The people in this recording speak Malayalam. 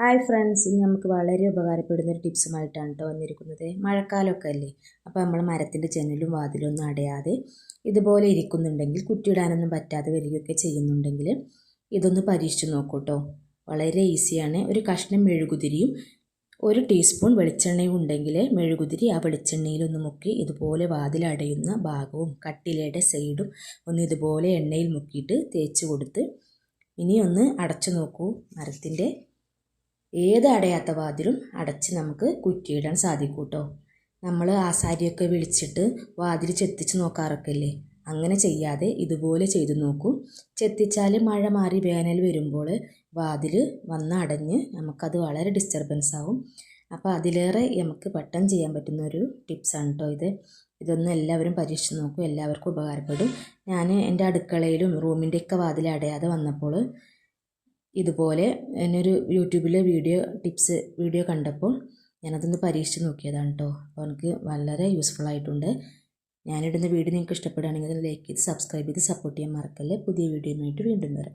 ഹായ് ഫ്രണ്ട്സ് ഇന്ന് നമുക്ക് വളരെ ഉപകാരപ്പെടുന്ന ഒരു ടിപ്സുമായിട്ടാണ് കേട്ടോ വന്നിരിക്കുന്നത്. മഴക്കാലമൊക്കെ അല്ലേ അപ്പോൾ നമ്മൾ മരത്തിന്റെ ജനലും വാതിലും ഒന്നും അടയാതെ ഇതുപോലെ ഇരിക്കുന്നുണ്ടെങ്കിൽ കുറ്റിയിടാനൊന്നും പറ്റാതെ വരികയൊക്കെ ചെയ്യുന്നുണ്ടെങ്കിൽ ഇതൊന്ന് പരീക്ഷിച്ച് നോക്കൂ കേട്ടോ വളരെ ഈസിയാണ്. ഒരു കഷ്ണം മെഴുകുതിരിയും ഒരു ടീസ്പൂൺ വെളിച്ചെണ്ണയും ഉണ്ടെങ്കിൽ മെഴുകുതിരി ആ വെളിച്ചെണ്ണയിലൊന്ന് മുക്കി ഇതുപോലെ വാതിലടയുന്ന ഭാഗവും കട്ടിലയുടെ സൈഡും ഒന്ന് ഇതുപോലെ എണ്ണയിൽ മുക്കിയിട്ട് തേച്ച് കൊടുത്ത് ഇനി ഒന്ന് അടച്ചു നോക്കൂ മരത്തിന്റെ ഏത് അടയാത്ത വാതിലും അടച്ച് നമുക്ക് കുറ്റിയിടാൻ സാധിക്കും കേട്ടോ നമ്മൾ ആസാരിയൊക്കെ വിളിച്ചിട്ട് വാതിൽ ചെത്തിച്ച് നോക്കാറൊക്കെ അല്ലേ അങ്ങനെ ചെയ്യാതെ ഇതുപോലെ ചെയ്തു നോക്കൂ. ചെത്തിച്ചാൽ മഴ മാറി വേനൽ വരുമ്പോൾ വാതിൽ വന്ന് അടഞ്ഞ് നമുക്കത് വളരെ ഡിസ്റ്റർബൻസ് ആവും. അപ്പോൾ അതിലേറെ നമുക്ക് പെട്ടെന്ന് ചെയ്യാൻ പറ്റുന്ന ഒരു ടിപ്സാണ് കേട്ടോ ഇത്. ഇതൊന്ന് എല്ലാവരും പരീക്ഷിച്ച് നോക്കും. എല്ലാവർക്കും ഉപകാരപ്പെടും. ഞാൻ എന്റെ അടുക്കളയിലും റൂമിന്റെയൊക്കെ വാതിൽ അടയാതെ വന്നപ്പോൾ ഇതുപോലെ എന്നൊരു യൂട്യൂബിലെ വീഡിയോ ടിപ്സ് വീഡിയോ കണ്ടപ്പോൾ ഞാനതൊന്ന് പരീക്ഷിച്ച് നോക്കിയതാണ് കേട്ടോ അപ്പോൾ എനിക്ക് വളരെ യൂസ്ഫുൾ ആയിട്ടുണ്ട്. ഞാനിടുന്ന വീഡിയോ നിങ്ങൾക്ക് ഇഷ്ടപ്പെടുകയാണെങ്കിൽ ലൈക്ക് ചെയ്ത് സബ്സ്ക്രൈബ് ചെയ്ത് സപ്പോർട്ട് ചെയ്യാൻ മറക്കല്ലേ. പുതിയ വീഡിയോയുമായിട്ട് വീണ്ടും വരാം.